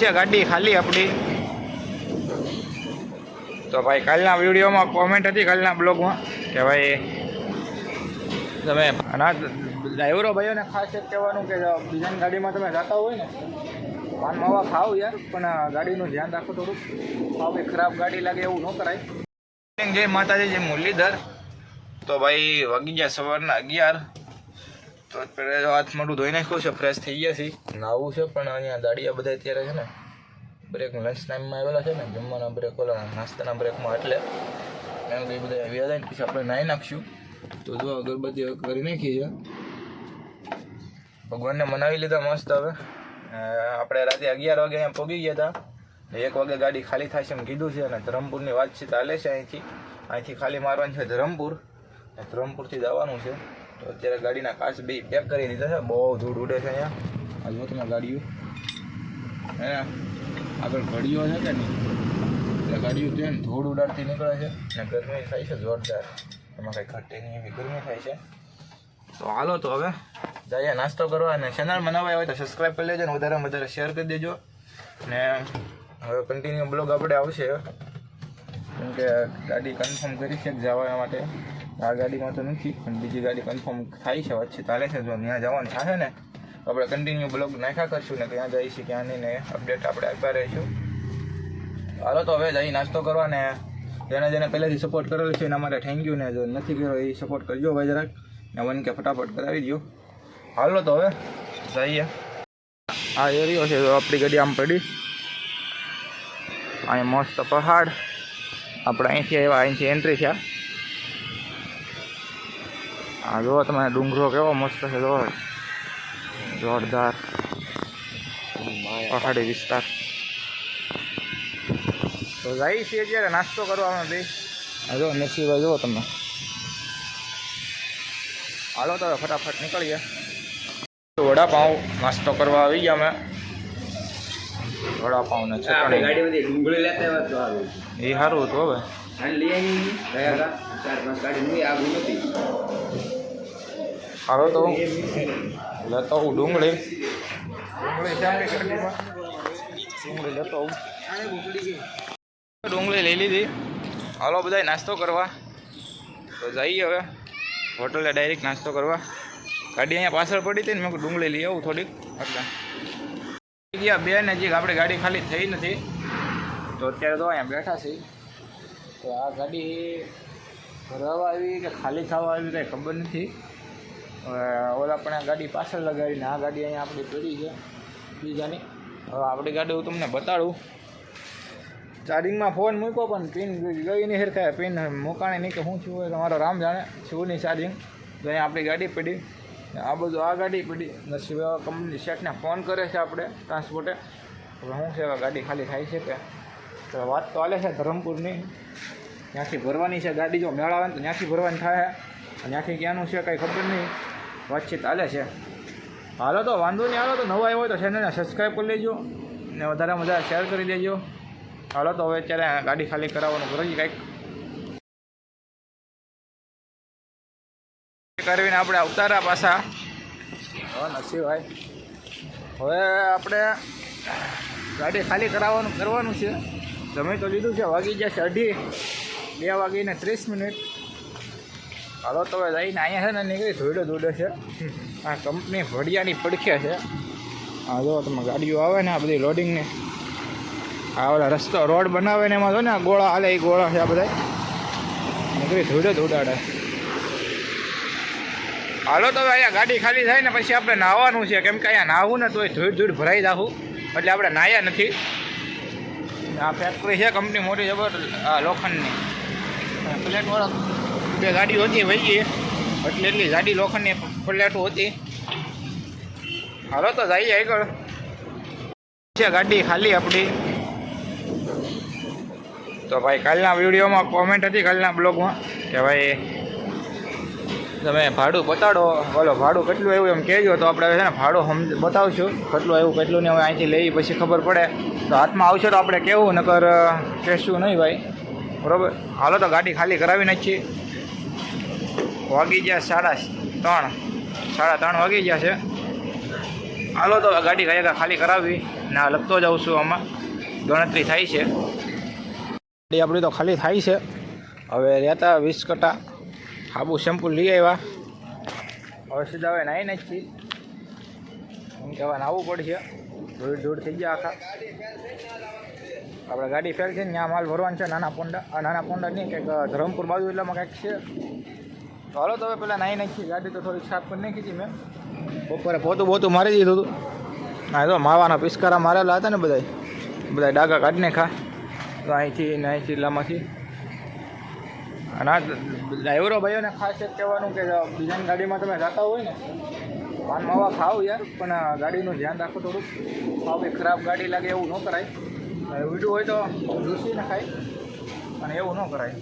છે ગાડી ખાલી આપણી. તો ભાઈ કાલના વિડીયોમાં કોમેન્ટ હતી કાલના બ્લોગમાં કે ભાઈ તમે આના ડ્રાઈવરો ભાઈઓને ખાસ એક કહેવાનું કે બીજાની ગાડીમાં તમે જતા હોય ને પાન માવા ખાવ યાર, પણ ગાડીનું ધ્યાન રાખો થોડુંક. ખાવ કે ખરાબ ગાડી લાગે એવું ન કરાય. જય માતાજી, જય મુરલીધર. તો ભાઈ વાગી ગયા સવારના અગિયાર. તો અત્યારે હાથ મોઢું ધોઈ નાખ્યું છે ફ્રેશ થઈ ગયા છે નાવું છે, પણ અહીંયા દાડિયા બધા અત્યારે છે ને બ્રેક લંચ ટાઈમમાં આવેલા છે ને, જમવાના બ્રેક ઓલા, નાસ્તાના બ્રેકમાં એટલે એમ કંઈ બધા આવ્યા ને, પછી આપણે નાહી નાખશું. તો જો અગરબત્તી કરી નાખી છે. ભગવાનને મનાવી લીધા મસ્ત હવે. આપણે રાતે અગિયાર વાગે અહીંયા પહોંચી ગયા હતા. એક વાગે ગાડી ખાલી થાય છે એમ કીધું છે, અને ધરમપુરની વાતચીત ચાલે છે અહીંથી. અહીંથી ખાલી મારવાનું છે ધરમપુર. ધરમપુરથી જવાનું છે. તો અત્યારે ગાડીના કાચ બે પેક કરી દીધા છે. બહુ ધૂળ ઉડે છે અહીંયા. આ જો તમે ગાડીઓ. હે? આગળ ઘડીઓ છે કે નહીં? ગાડીઓ તો એમ ધૂળ ઉડાડતી નીકળે છે. ને ગરમી થાય છે જોરદાર. એમાં કંઈ ઘટે નહીં એવી ગરમી થાય છે. તો હાલો તો હવે જઈએ નાસ્તો કરવા અને ચેનલ બનાવવા હોય તો સબસ્ક્રાઈબ કરી લેજો ને વધારે વધારે શેર કરી દેજો. ને હવે કન્ટિન્યુ બ્લોગ આપણે આવશે. કેમ કે ગાડી કન્ફર્મ કરી છે જવા માટે. આ ગાડીમાં તો નથી, પણ બીજી ગાડી કન્ફર્મ થાય છે, વચ્ચે ચાલે છે, જો ત્યાં જવાનું થશે ને, તો આપણે કન્ટિન્યુ બ્લોગ નાખ્યા કરશું ને ક્યાં જઈશું ક્યાં નહીં ને અપડેટ આપણે આપતા રહીશું. હાલો તો હવે જઈ નાસ્તો કરવા ને જેને જેને પહેલેથી સપોર્ટ કરેલો છે, એના માટે થેન્ક યુ ને જો નથી કર્યો એ સપોર્ટ કરજો ભાઈ જરાક, ને વન કે ફટાફટ કરાવી દો હાલો તો હવે જઈએ. આ એરિયો છે આપણી ગાડી આમ પડી. અહીં મસ્ત પહાડ. આપણે અહીંથી આવ્યા, અહીંથી એન્ટ્રી છે આ જુઓ તમે ડુંગરો કેવો મસ્ત છે જો જોરદાર પહાડી વિસ્તાર તો જઈએ છીએ અત્યારે નાસ્તો કરવામાં બે આ જો નસીબા જુઓ તમે હાલો તો હવે ફટાફટ નીકળીએ તો વડાપાઉં નાસ્તો કરવા આવી ગયા અમે વડાપાઉં ને ચટણી ગાડીમાંથી ડુંગળી લેતા આવ્યા તો સારું એ સારું હતું હવે અને લઈ આવી ગયા હતા ચાર પાંચ ગાડી નહીં આગળ નથી સારો તો. લેતો હું ડુંગળી. ડુંગળી ડુંગળી લેતો હું. ડુંગળી લઈ લીધી. હાલો બધા નાસ્તો કરવા. તો જઈએ હવે. હોટલે ડાયરેક્ટ નાસ્તો કરવા. ગાડી અહીંયા પાછળ પડી હતી ને મેં ડુંગળી લઈ આવું થોડીક. એટલે. ગયા બે ને હજી આપણે ગાડી ખાલી થઈ નથી. તો અત્યારે તો અહીંયા બેઠા છીએ. તો આ ગાડી ભરાવા આવી કે ખાલી થવા આવી કંઈ ખબર નથી. ઓલા પણ આ ગાડી પાછળ લગાડીને આ ગાડી અહીંયા આપણી પડી છે. બીજાની. હવે આપણી ગાડી હું તમને બતાડું. ચાર્જિંગમાં ફોન મૂક્યો પણ પિન ગઈ નહીં હેરખાય પિન મૂકાણી નહીં કે શું થયું હોય તમારો રામ જાણે શું નહીં ચાર્જિંગ. તો અહીંયા આપણી ગાડી પડી. આ બધું આ ગાડી પડી. નસીબ કંપની શેઠને ફોન કરે છે આપણે ટ્રાન્સપોર્ટે હવે શું છે, હવે ગાડી ખાલી થાય છે કે? તો વાત તો આલે છે ધરમપુરની. ત્યાંથી ભરવાની છે ગાડી. જો મેળાવે તો ત્યાંથી ભરવાની થાય. ત્યાંથી ક્યાંનું છે કાંઈ ખબર નહીં. વાતચીત ચાલે છે. હાલો તો વાંધો નહીં, હાલો તો નવા આવ્યો હોય તો ચેનલને સબસ્ક્રાઈબ કરી લેજો ને વધારે વધારે શેર કરી દેજો. હાલો તો હવે અત્યારે ગાડી ખાલી કરાવવાનું કરીએ કંઈક. કરવીને આપણે અવતારા પાછા. નસીબ ભાઈ. હવે આપણે ગાડી ખાલી કરાવવાનું, કરવાનું છે. તમે તો લીધું છે, વાગી જશે અઢી. બે વાગીને ત્રીસ મિનિટ. હાલો, તો જઈને અહીંયા છે ને નીકળી, ધોઈડો દોડે છે. આ કંપની ભડિયાની પડખે છે. આ જો તમે ગાડીઓ આવે ને આ બધી લોડિંગની આ ઓલા રસ્તો રોડ બનાવે ને એમાં જો ને આ ગોળા હાલે, એ ગોળા છે આ બધા. નીકળી, ધોઈડો દોડાડે હાલો, તો અહીંયા ગાડી ખાલી થાય ને પછી આપણે નાહવાનું છે. કેમ કે અહીંયા નાહવું ને તોય ધૂળ ધૂળ ભરાઈ જાવું એટલે આપણે નાહ્યા નથી. આ ફેક્ટરી છે, કંપની મોટી, જબર લોખંડની. પ્લેટવાળા બે ગાડીઓ હતી વહી ગઈ એટલે એટલી ગાડી લોખંડની પ્લેટો હતી. હાલો તો જઈએ આગળ. છે ગાડી ખાલી આપણી. તો ભાઈ કાલના વિડીયોમાં કોમેન્ટ હતી કાલના બ્લોગમાં કે ભાઈ તમે ભાડું બતાડો. બોલો, ભાડું કેટલું આવ્યું એમ કહેજો. તો આપણે છે ને ભાડું સમ બતાવશું. કેટલું આવ્યું, કેટલું ને હવે અહીંથી લઈ પછી ખબર પડે. તો હાથમાં આવશે તો આપણે કેવું, નકર કહેશું નહીં ભાઈ. બરાબર? હાલો તો ગાડી ખાલી કરાવી નાખીએ. વાગી ગયા સાડા ત્રણ. સાડા ત્રણ વાગી ગયા છે. હાલો તો ગાડી કયા ખાલી કરાવી ના, લખતો જાઉં છું આમાં. ગણતરી થાય છે. ગાડી આપણી તો ખાલી થાય છે. હવે રહેતા વીસ કટા. હાબુ શેમ્પુ લઈ આવ્યા. હવે સીધા હવે નાહી નાખી એમ કહેવા આવવું પડશે. ધૂળ ધૂળ થઈ ગયા આખા. આપણે ગાડી ફેલ છે ને ત્યાં માલ ભરવાનો છે. નાના પોંડા. નાના પોંડા નહીં, કંઈક ધરમપુર બાજુ એટલામાં કંઈક છે. હાલો તો હવે પેલા નાહી નાખી ગાડી તો થોડીક સાફ કરી નાખી મેં. બપોરે પોતું પોતું મારી દીધું હતું. હા તો માવાના પિસ્કારા મારેલા હતા ને બધા બધા ડાગા કાઢી નાખા તો અહીંથી ને અહીંથી એટલામાંથી અને ડ્રાઈવરો ભાઈઓને ખાસ એક કહેવાનું કે બીજાની ગાડીમાં તમે જતા હોય ને પાન માવા ખાવ યાર, પણ ગાડીનું ધ્યાન રાખો થોડુંક. ખાવ ખરાબ ગાડી લાગે એવું ન કરાય. વીડું હોય તો લૂસીને ખાય. અને એવું ન કરાય.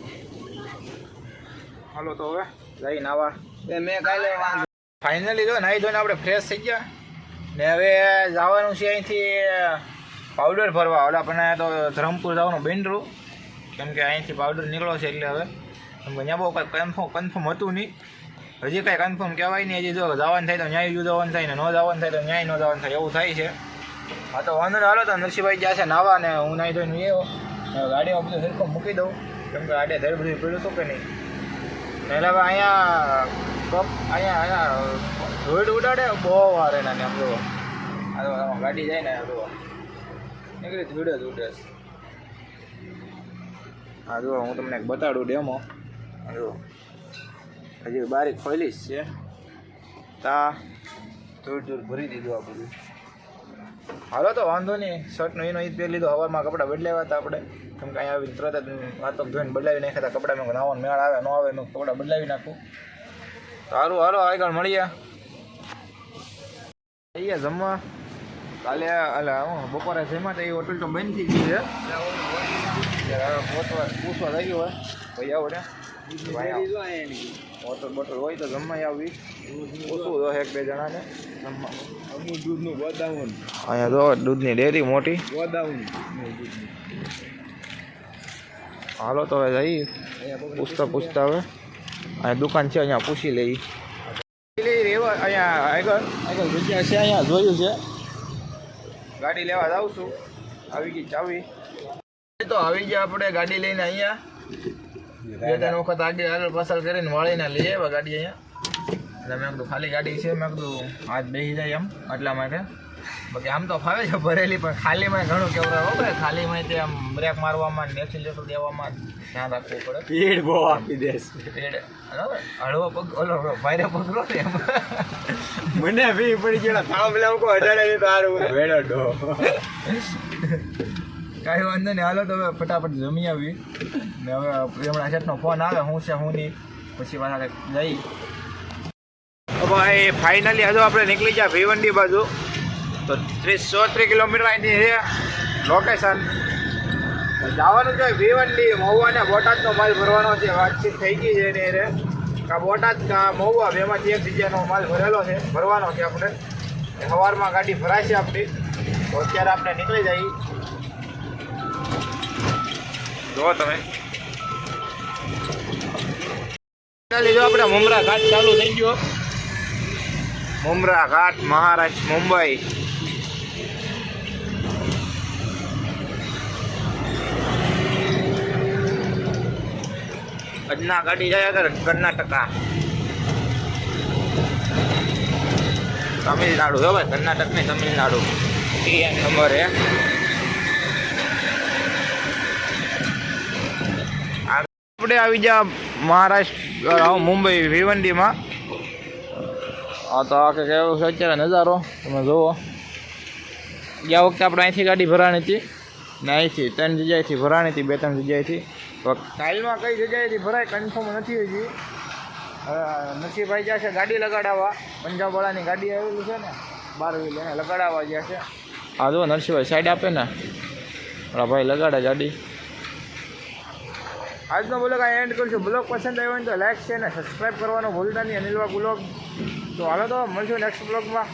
હાલો તો હવે. જઈ નાવા એ મેં કાલે ફાઇનલી જો નાહી ધોઈને આપણે ફ્રેશ થઈ ગયા. ને હવે જવાનું છે અહીંથી પાવડર ભરવા. ઓલા પણ તો ધરમપુર જવાનું બેન્ડરું કેમ કે અહીંથી પાવડર નીકળો છે એટલે હવે. ત્યાં બહુ કંઈ કન્ફર્મ કન્ફર્મ હતું નહીં. હજી કાંઈ કન્ફર્મ કહેવાય નહીં. હજી જો જવાનું થાય તો ન્યાય જવાનું થાય ને ન જવાનું થાય તો ન્યાય ન જવાનું થાય એવું થાય છે. હા તો વાંધો હાલો તો નરસિંહભાઈ જ્યાં છે નાવા ને હું નાહી ધોઈને એ ગાડીમાં બધું સરખું મૂકી દઉં. કેમ કે આડે ધર બધું પડ્યું હતું કે નહીં? એટલે હવે અહીંયા અહીંયા અહીંયા ધોઈડ ઉડાડે, બહુ વાર એના ને આમ જુઓ આ તો ગાડી જાય ને જુઓ નીકળી ધૂળ જ ઉડે હા જુઓ હું તમને બતાડું ડેમો. જુઓ હજી બારીક ખોલીશ છે. તા ધૂળ ધૂળ ભરી દીધું આ બધું. હાલો તો વાંધો નહીં. શર્ટનો એનો ઈદ પહેરી લીધો. હવારમાં કપડાં બદલાવ્યા હતા આપણે. કેમ કે અહીંયા આવીને તરત જ વાતો ધોઈને બદલાવી નાખ્યા હતા. કપડાં મેં નાવાનો મેળ આવે ન આવે મેં કપડાં બદલાવી નાખું. સારું હાલો આગળ મળીએ. અહીંયા જમવા. કાલે અલા હું બપોરે જમ્યા તો એ હોટલ તો બંધ થઈ ગઈ છે. પૂછવા પૂછવા થઈ ગયું હોય ભાઈ આવડે ને હોટલ બોટલ હોય તો જમવા આવી ઓછું તો એક બે જણાને જમવા. અમુક દૂધનું ગોદાઉન અહીંયા જો દૂધની ડેરી મોટી. ગોદાઉન હાલો, તો હવે જઈએ. પૂછતા પૂછતા હવે. અહીંયા દુકાન છે, અહીંયા પૂછી લઈ અહીંયા આગળ આગળ જગ્યા છે અહીંયા જોયું છે ગાડી લેવા જાઉં છું. આવી ગઈ ચાવી. તો આવી ગયા આપણે ગાડી લઈને અહીંયા. બે ત્રણ વખત આગળ આગળ પાછળ કરીને વાળીને લઈ આવ્યા ગાડી અહીંયા. એટલે મેં કીધું, ખાલી ગાડી છે. મેં કીધું, હાથ બેસી જાય એમ, એટલા માટે. બાકી આમ તો ફાવે છે ભરેલી પણ ખાલીમાં ઘણું કેવું બરાબર ખાલીમાં તે આમ બ્રેક મારવામાં ને એક્સિલેટર દેવામાં ધ્યાન રાખવું પડે. પેડ બહુ આપી દેશ પેડ બરાબર હળવો પગ ઓલો ભાઈરે પકડો ને એમ. મને ભી પડી ગયો થાંભલા કો અડાડે તો હારું વેડો. ડો કાંઈ વાંધો નહીં હાલો તો હવે ફટાફટ જમી આવી ને હવે હમણાં શેઠનો ફોન આવે હું છે હું નહીં. પછી પાછા જઈ ભાઈ ફાઇનલી હજુ આપણે નીકળી ગયા ભીવંડી બાજુ. તો ત્રીસ ચોત્રીસ કિલોમીટર અહીંથી છે લોકેશન જવાનું છે ભીવંડી, મહુવા ને બોટાદનો માલ ભરવાનો છે. વાતચીત થઈ ગઈ છે એને હારે. કાં બોટાદ કા મહુવા બેમાંથી એક જગ્યાનો માલ ભરેલો છે, ભરવાનો છે આપણે. સવારમાં ગાડી ભરાય છે આપણી. તો અત્યારે આપણે નીકળી જઈએ. જુઓ તમે. લીધો આપણે મુમરા ઘાટ ચાલુ થઈ ગયો. મુમરા ઘાટ મહારાષ્ટ્ર મુંબઈ. અજના ગાડી જાય આગળ કર્ણાટકા તમિલનાડુ હો ભાઈ, કર્ણાટક નહીં, તમિલનાડુ. નંબર હે? આપણે આવી જા મહારાષ્ટ્ર મુંબઈ, ભિવંડીમાં. આ તો આ કેવો છે, અત્યારે નજારો, તમે જુઓ. ગયા વખતે આપણે અહીંથી ગાડી ભરાણી હતી. ને અહીંથી ત્રણ જગ્યાએથી ભરાણી હતી, બે ત્રણ જગ્યાએથી. તો કાલમાં કઈ જગ્યાએથી ભરાય કન્ફર્મ નથી હજી. હવે નરસિંહભાઈ જ્યાં છે ગાડી લગાડાવવા પંજાબવાળાની ગાડી આવેલી છે ને બાર વ્હીલ એને લગાડાવવા ગયા છે. હા જો નરસિંહભાઈ સાઈડ આપે ને. ભાઈ લગાડે ગાડી. આજનો બ્લોગ આ એન્ડ કરશું. બ્લોગ પસંદ આવ્યો હોય તો લાઈક છે ને સબસ્ક્રાઈબ કરવાનું ભૂલતા નહીં. અનિલવા બ્લોગ તો હાલો તો મળશું નેક્સ્ટ બ્લોગમાં